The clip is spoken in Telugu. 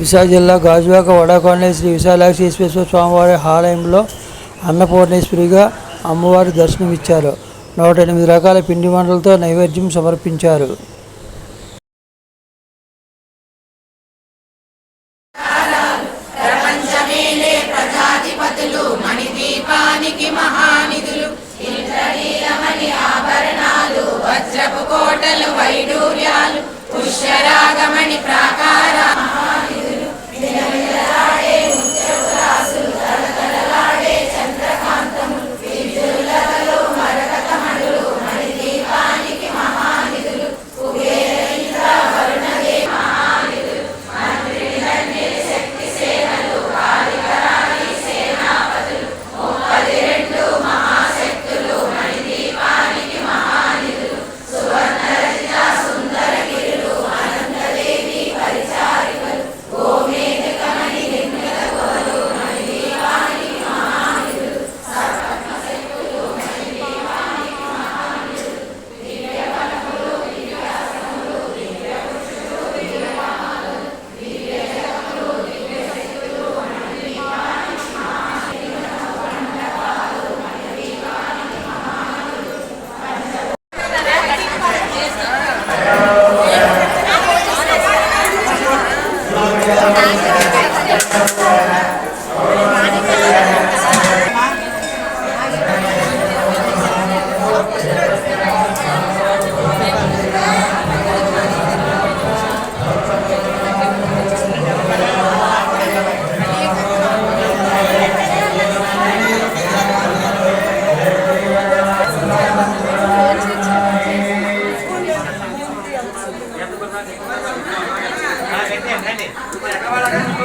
విశాఖ జిల్లా గాజువాక వడాకొండ శ్రీ విశాలాక్షి ఈశ్వరేశ్వర స్వామివారి ఆలయంలో అన్నపూర్ణేశ్వరిగా అమ్మవారి దర్శనమిచ్చారు. నూట ఎనిమిది రకాల పిండి వంటలతో నైవేద్యం సమర్పించారు. ఆభరణాలు వజ్రపు కోటలు వైడూర్యాలు పుష్యరాగమణి ప్రా Gracias. Grazie.